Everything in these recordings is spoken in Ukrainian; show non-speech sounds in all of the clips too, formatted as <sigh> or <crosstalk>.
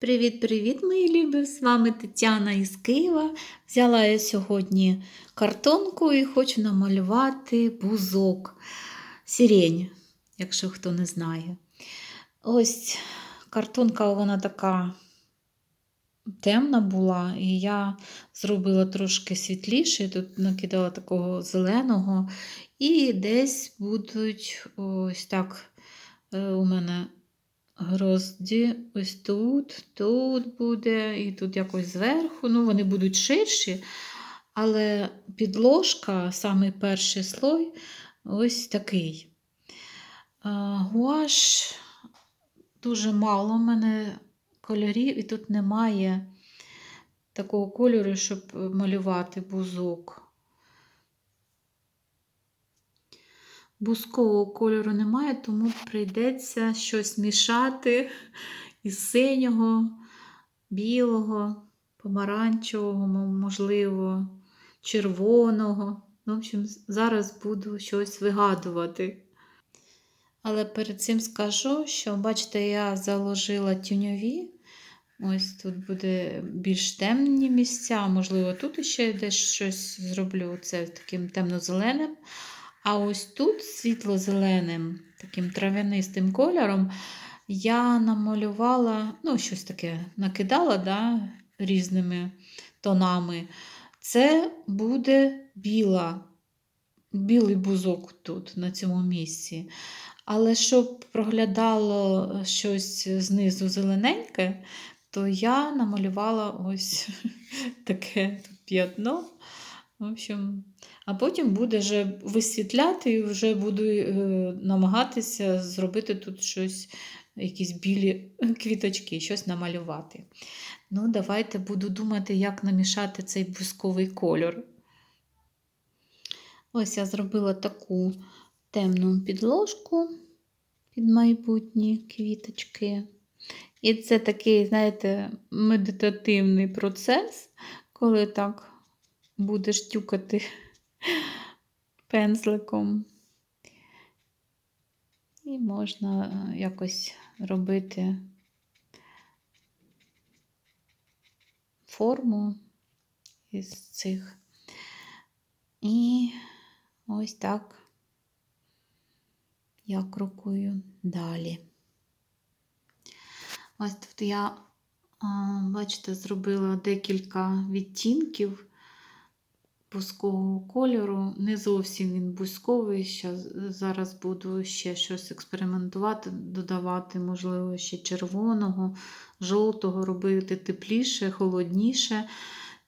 Привіт-привіт, мої любі! З вами Тетяна із Києва. Взяла я сьогодні картонку і хочу намалювати бузок. Сірень, якщо хто не знає. Ось картонка вона така темна була, і я зробила трошки світліше, тут накидала такого зеленого, і десь будуть ось так е, у мене грозді ось тут, тут буде, і тут якось зверху. Ну, вони будуть ширші, але підложка, саме перший слой, ось такий. Гуаш дуже мало в мене кольорів, і тут немає такого кольору, щоб малювати бузок. Бузкового кольору немає, тому прийдеться щось мішати із синього, білого, помаранчевого, можливо, червоного. В общем, зараз буду щось вигадувати. Але перед цим скажу, що, бачите, я заложила тюньові. Ось тут буде більш темні місця, можливо, тут ще десь щось зроблю. Це таким темно-зеленим. А ось тут світло-зеленим, таким трав'янистим кольором, я намалювала, ну, щось таке накидала да, різними тонами. Це буде біла, білий бузок тут, на цьому місці. Але щоб проглядало щось знизу зелененьке, то я намалювала ось <laughs> таке п'ятно. В общем, а потім буде вже висвітляти і вже буду е, намагатися зробити тут щось, якісь білі квіточки, щось намалювати. Ну, давайте буду думати, як намішати цей бусковий кольор. Ось я зробила таку темну підложку під майбутні квіточки. І це такий, знаєте, медитативний процес, коли так будеш тюкати пензликом. І можна е, якось робити форму із цих. І ось так я крокую далі. Ось тут я, бачите, зробила декілька відтінків бузкового кольору. Не зовсім він бузковий. Ще, зараз буду ще щось експериментувати, додавати, можливо, ще червоного, жовтого, робити тепліше, холодніше.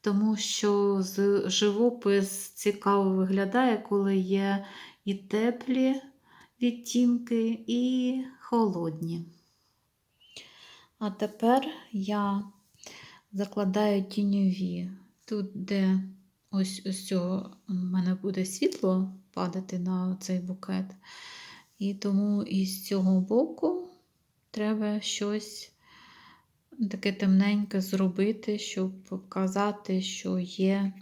Тому що живопис цікаво виглядає, коли є і теплі відтінки, і холодні. А тепер я закладаю тіньові. Тут, де ось ось цього в мене буде світло падати на цей букет. І тому із цього боку треба щось таке темненьке зробити, щоб показати, що є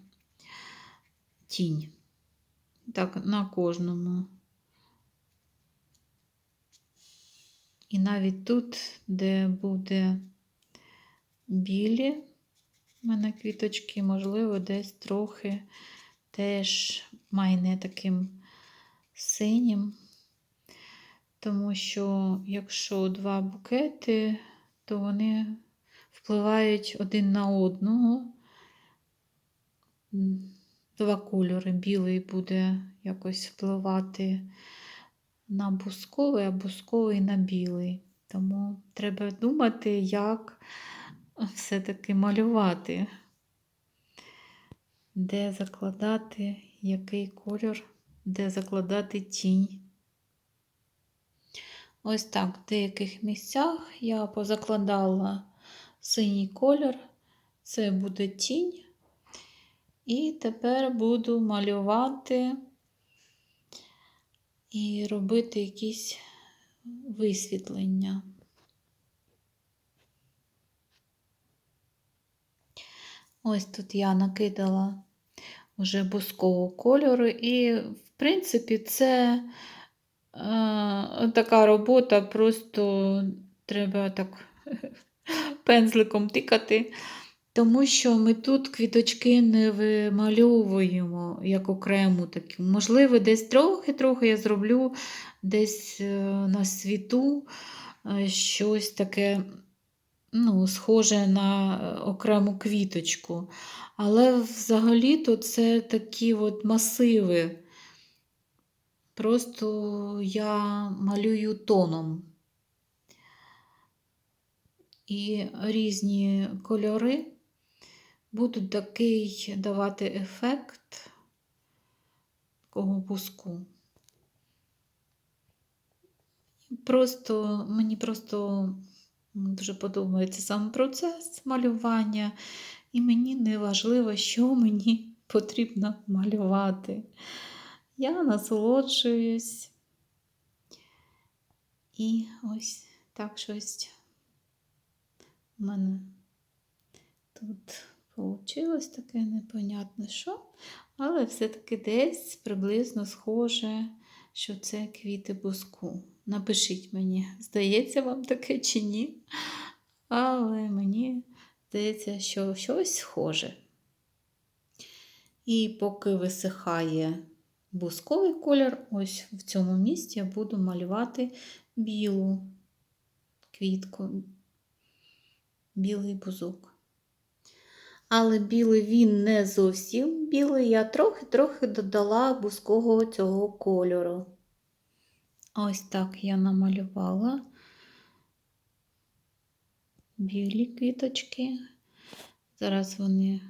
тінь. Так, на кожному. І навіть тут, де буде білі, у мене квіточки, можливо, десь трохи теж майне таким синім. Тому що, якщо два букети, то вони впливають один на одного. Два кольори. Білий буде якось впливати на бусковий, а бусковий на білий. Тому треба думати, як все-таки малювати, де закладати який кольор, де закладати тінь. Ось так в деяких місцях я позакладала синій колір, це буде тінь. І тепер буду малювати і робити якісь висвітлення. Ось тут я накидала вже бускового кольору, і, в принципі, це е, така робота, просто треба так <laughs> пензликом тикати, тому що ми тут квіточки не вимальовуємо як окрему таку. Можливо, десь трохи-трохи я зроблю десь е, на світу е, щось таке ну, схоже на е, окрему квіточку. Але взагалі-то це такі от масиви. Просто я малюю тоном. І різні кольори будуть такий давати ефект такого буску. Просто мені просто дуже подобається сам процес малювання, і мені не важливо, що мені потрібно малювати. Я насолоджуюсь. І ось так щось у мене тут вийшло таке непонятне що, але все-таки десь приблизно схоже, що це квіти буску. Напишіть мені, здається вам таке чи ні. Але мені здається, що щось схоже. І поки висихає бусковий колір, ось в цьому місці я буду малювати білу квітку, білий бузок. Але білий він не зовсім білий, я трохи-трохи додала бузкового цього кольору. Ось так я намалювала білі квіточки. Зараз вони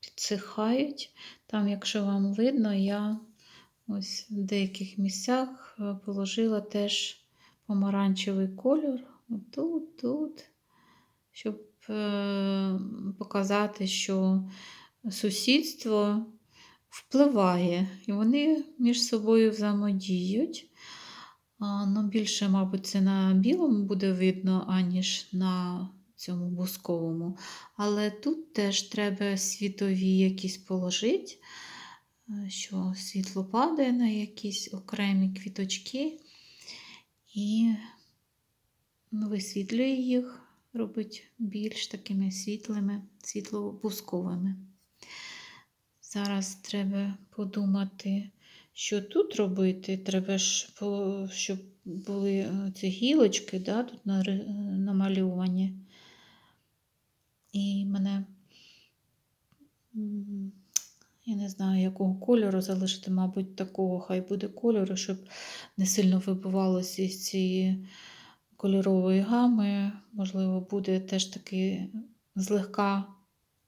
підсихають. Там, якщо вам видно, я ось в деяких місцях е, положила теж помаранчевий кольор. Тут, тут, щоб е, показати, що сусідство впливає, і вони між собою взаємодіють. Ну, більше, мабуть, це на білому буде видно, аніж на цьому бусковому. Але тут теж треба світові якісь положити, е, що світло падає на якісь окремі квіточки і висвітлює їх, робить більш такими світлими, світло-бусковими. Зараз треба подумати. Що тут робити? Треба ж, щоб були е, ці гілочки да, тут намальовані. І мене, я не знаю, якого кольору залишити, мабуть, такого хай буде кольору, щоб не сильно вибивалося із цієї кольорової гами. Можливо, буде теж такий злегка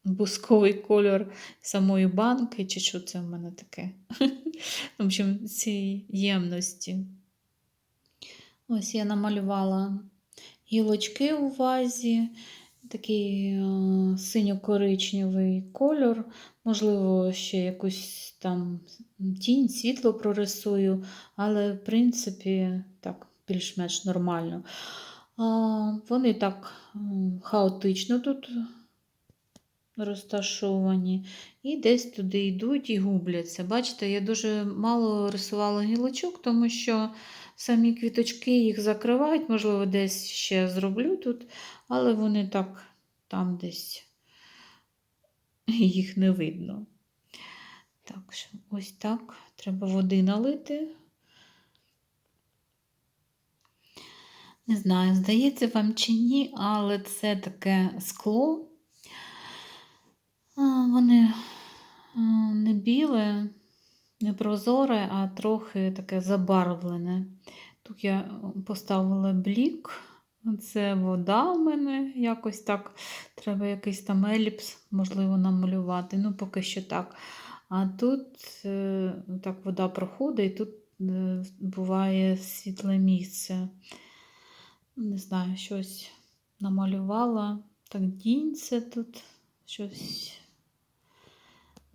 бусковий кольор самої банки, чи що це в мене таке. В общем, ці ємності. Ось я намалювала гілочки у вазі, такий е, синьо-коричневий кольор, можливо, ще якусь там тінь, світло прорисую, але, в принципі, так, більш-менш нормально. Вони так хаотично тут розташовані, і десь туди йдуть і губляться. Бачите, я дуже мало рисувала гілочок, тому що самі квіточки їх закривають, можливо, десь ще зроблю тут, але вони так там десь їх не видно. Так, ось так. Треба води налити. Не знаю, здається вам чи ні, але це таке скло. Вони не біле, не прозоре, а трохи таке забарвлене. Тут я поставила блік, це вода в мене якось так. Треба якийсь там еліпс, можливо, намалювати. Ну, поки що так. А тут е, так вода проходить, і тут е, буває світле місце. Не знаю, щось намалювала. Так, дінься тут щось.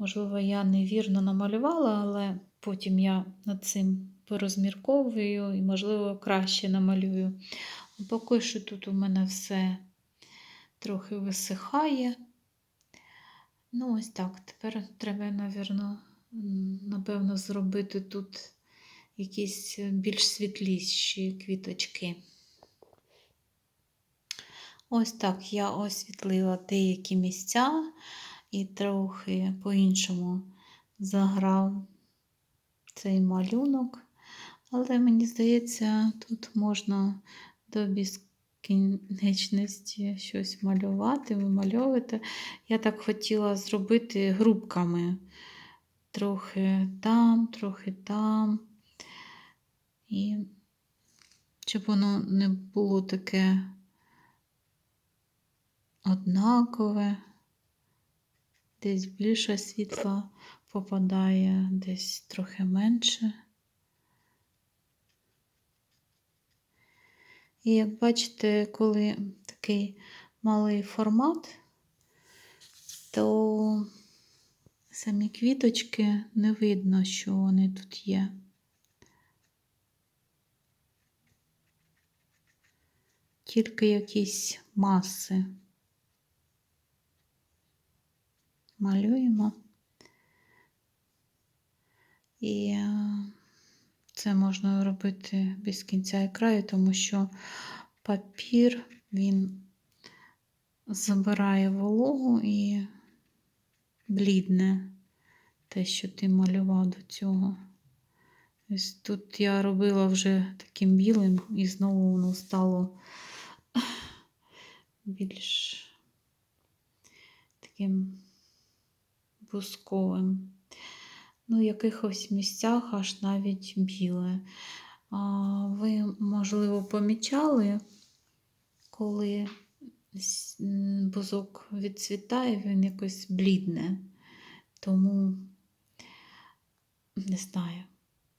Можливо, я невірно намалювала, але потім я над цим порозмірковую і, можливо, краще намалюю. Поки що тут у мене все трохи висихає. Ну, ось так. Тепер треба, напевно, напевно, зробити тут якісь більш світліші квіточки. Ось так я освітлила деякі місця і трохи по-іншому заграв цей малюнок. Але мені здається, тут можна до безкінечності щось малювати, вимальовувати. Я так хотіла зробити групками. Трохи там, трохи там. І щоб воно не було таке однакове, десь більше світла попадає, десь трохи менше. І як бачите, коли такий малий формат, то самі квіточки не видно, що вони тут є. Тільки якісь маси. Малюємо. І е, це можна робити без кінця і краю, тому що папір він забирає вологу і блідне те, що ти малював до цього. Ось тут я робила вже таким білим, і знову воно стало більш таким бусковим. Ну, в якихось місцях аж навіть біле. Ви, можливо, помічали, коли бузок відцвітає, він якось блідне. Тому не знаю.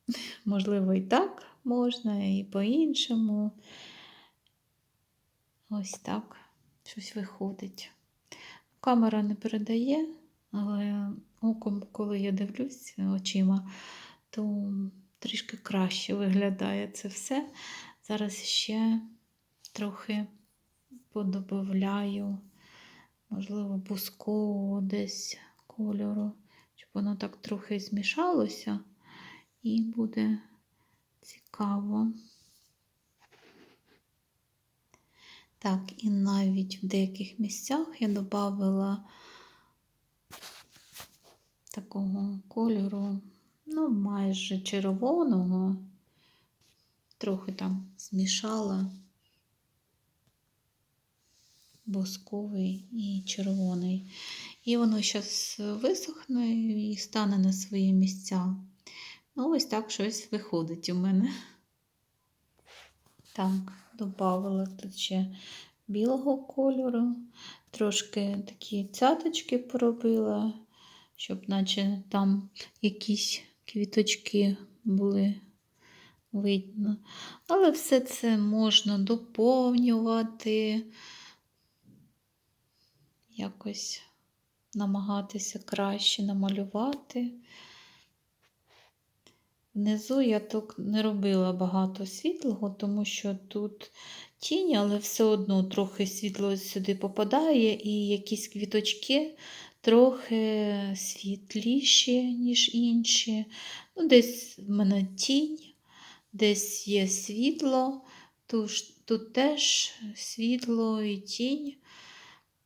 <laughs> Можливо, і так можна, і по-іншому. Ось так щось виходить. Камера не передає, але оком, коли я дивлюсь очима, то трішки краще виглядає це все. Зараз ще трохи подобавляю, можливо, бускового десь кольору, щоб воно так трохи змішалося і буде цікаво. Так, і навіть в деяких місцях я додавала такого кольору, ну, майже червоного, трохи там змішала бусковий і червоний. І воно зараз висохне і стане на свої місця. Ну, ось так щось виходить у мене. Так, додавала тут ще білого кольору, трошки такі цяточки поробила, щоб наче там якісь квіточки були видно. Але все це можна доповнювати, якось намагатися краще намалювати. Внизу я тут не робила багато світлого, тому що тут тінь, але все одно трохи світло сюди попадає, і якісь квіточки трохи світліші, ніж інші. Ну, Десь в мене тінь, десь є світло, тут, тут теж світло і тінь.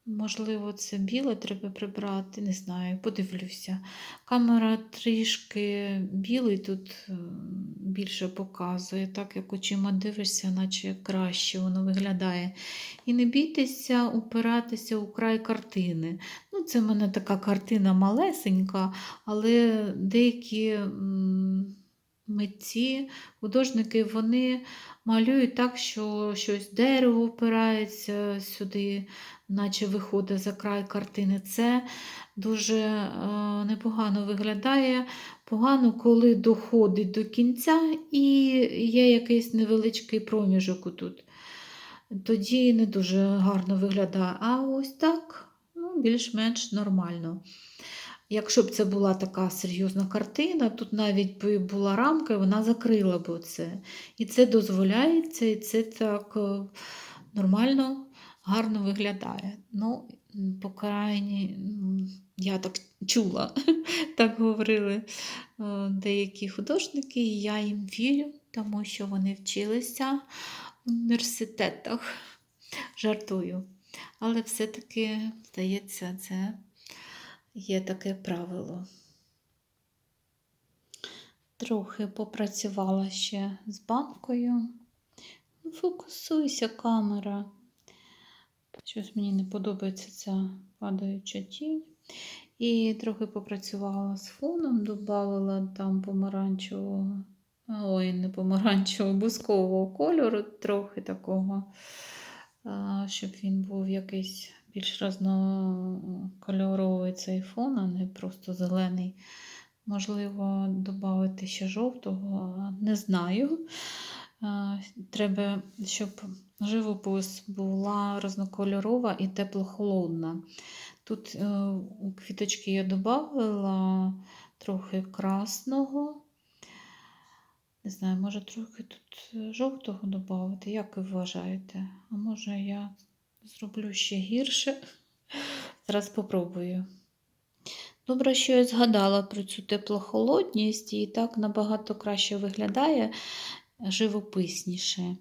Можливо, це біле треба прибрати, не знаю, подивлюся. Камера трішки білий тут е, більше показує, так як очима дивишся, наче краще воно виглядає. І не бійтеся упиратися у край картини. Ну, Це в мене така картина малесенька, але деякі митці, художники, вони малюють так, що щось дерево впирається сюди наче виходить за край картини. Це дуже е, непогано виглядає. Погано, коли доходить до кінця і є якийсь невеличкий проміжок тут. Тоді не дуже гарно виглядає. А ось так більш-менш нормально. Якщо б це була така серйозна картина, тут навіть би була рамка, вона закрила б це. І це дозволяється, і це так е, нормально гарно виглядає. Ну, по крайній, я так чула, <laughs> так говорили е, деякі художники, і я їм вірю, тому що вони вчилися в університетах. Жартую. Але все-таки, здається, це є таке правило. Трохи попрацювала ще з банкою. Ну, Фокусуйся, камера. Щось мені не подобається ця падаюча тінь. І трохи попрацювала з фоном, додавала там помаранчевого, ой, не помаранчевого, бускового кольору, трохи такого, щоб він був якийсь більш разнокольоровий цей фон, а не просто зелений. Можливо, додати ще жовтого, не знаю. Треба, щоб живопис була різнокольорова і тепло-холодна. Тут е, у квіточки я додала трохи красного. Не знаю, може трохи тут е, жовтого додати, як ви вважаєте? А може я зроблю ще гірше? <laughs> Зараз попробую. Добре, що я згадала про цю теплохолодність, і так набагато краще виглядає, живописніше.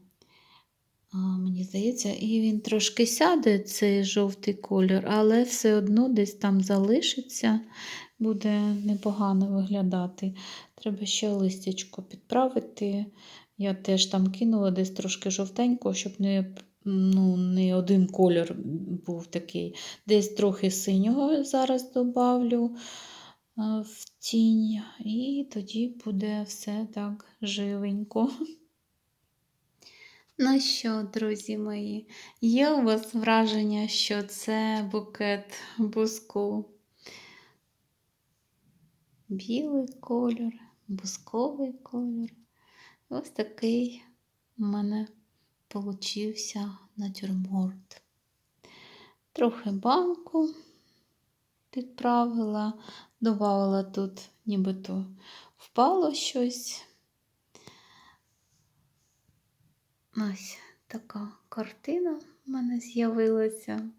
А, Мені здається, і він трошки сяде, цей жовтий колір, але все одно десь там залишиться, буде непогано виглядати. Треба ще листячко підправити. Я теж там кинула десь трошки жовтенького, щоб не, ну, не один колір був такий. Десь трохи синього зараз добавлю в тінь, і тоді буде все так живенько. Ну що, друзі мої, є у вас враження, що це букет буску? Білий колір, бусковий колір. Ось такий у мене получився натюрморт. Трохи банку підправила, додавала тут, нібито впало щось. Ось така картина в мене з'явилася.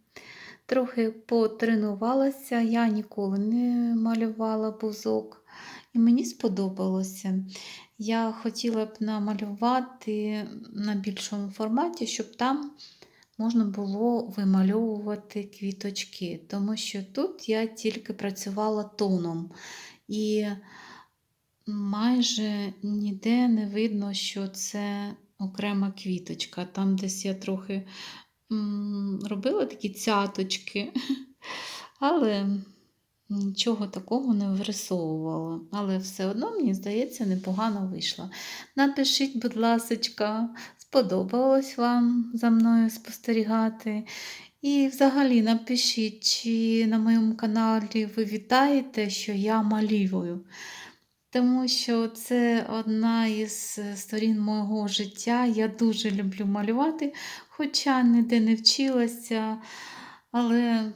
Трохи потренувалася, я ніколи не малювала бузок, і мені сподобалося. Я хотіла б намалювати на більшому форматі, щоб там можна було вимальовувати квіточки, тому що тут я тільки працювала тоном. І майже ніде не видно, що це окрема квіточка. Там десь я трохи робила такі цяточки, <laughs> але нічого такого не вирисовувала. Але все одно, мені здається, непогано вийшло. Напишіть, будь ласка, сподобалось вам за мною спостерігати. І взагалі напишіть, чи на моєму каналі ви вітаєте, що я малюю тому що це одна із е, сторін мого життя. Я дуже люблю малювати, хоча ніде не вчилася, але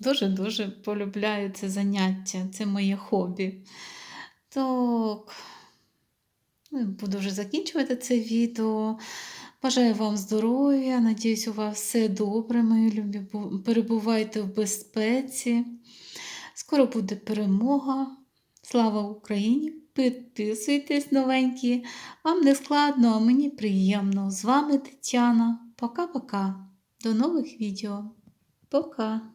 дуже-дуже полюбляю це заняття, це моє хобі. Так, ну, буду вже закінчувати це відео. Бажаю вам здоров'я, надіюсь, у вас все добре, мої любі. Перебувайте в безпеці. Скоро буде перемога. Слава Україні! Підписуйтесь новенькі. Вам не складно, а мені приємно. З вами Тетяна. Пока-пока. До нових відео. Пока!